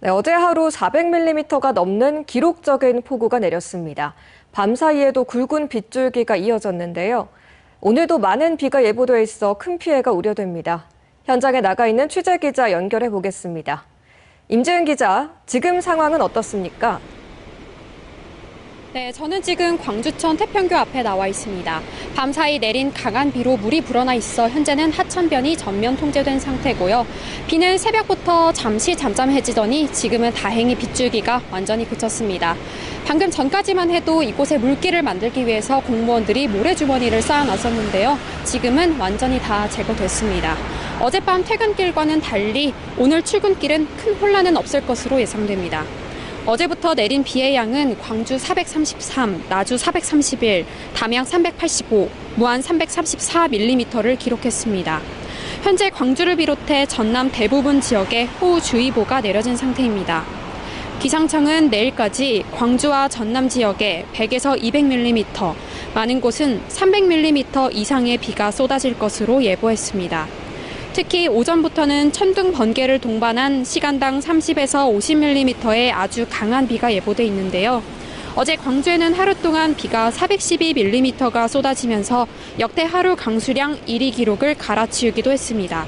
네, 어제 하루 400mm가 넘는 기록적인 폭우가 내렸습니다. 밤 사이에도 굵은 빗줄기가 이어졌는데요. 오늘도 많은 비가 예보돼 있어 큰 피해가 우려됩니다. 현장에 나가 있는 취재 기자 연결해 보겠습니다. 임재은 기자, 지금 상황은 어떻습니까? 네, 저는 지금 광주천 태평교 앞에 나와 있습니다. 밤사이 내린 강한 비로 물이 불어나 있어 현재는 하천변이 전면 통제된 상태고요. 비는 새벽부터 잠시 잠잠해지더니 지금은 다행히 빗줄기가 완전히 그쳤습니다. 방금 전까지만 해도 이곳에 물길을 만들기 위해서 공무원들이 모래주머니를 쌓아놨었는데요. 지금은 완전히 다 제거됐습니다. 어젯밤 퇴근길과는 달리 오늘 출근길은 큰 혼란은 없을 것으로 예상됩니다. 어제부터 내린 비의 양은 광주 433, 나주 431, 담양 385, 무안 334mm를 기록했습니다. 현재 광주를 비롯해 전남 대부분 지역에 호우주의보가 내려진 상태입니다. 기상청은 내일까지 광주와 전남 지역에 100에서 200mm, 많은 곳은 300mm 이상의 비가 쏟아질 것으로 예보했습니다. 특히 오전부터는 천둥 번개를 동반한 시간당 30에서 50mm의 아주 강한 비가 예보돼 있는데요. 어제 광주에는 하루 동안 비가 412mm가 쏟아지면서 역대 하루 강수량 1위 기록을 갈아치우기도 했습니다.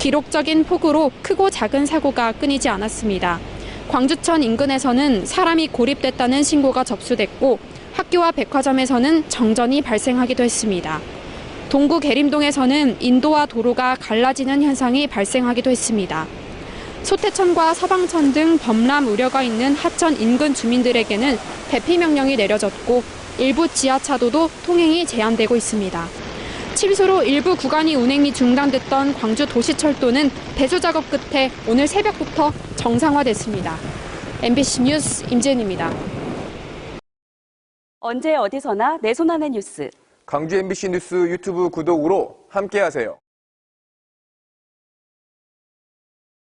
기록적인 폭우로 크고 작은 사고가 끊이지 않았습니다. 광주천 인근에서는 사람이 고립됐다는 신고가 접수됐고 학교와 백화점에서는 정전이 발생하기도 했습니다. 동구 계림동에서는 인도와 도로가 갈라지는 현상이 발생하기도 했습니다. 소태천과 서방천 등 범람 우려가 있는 하천 인근 주민들에게는 대피 명령이 내려졌고 일부 지하차도도 통행이 제한되고 있습니다. 침수로 일부 구간이 운행이 중단됐던 광주 도시철도는 대수 작업 끝에 오늘 새벽부터 정상화됐습니다. MBC 뉴스 임지은입니다. 언제 어디서나 내 손 안의 뉴스. 광주 MBC 뉴스 유튜브 구독으로 함께하세요.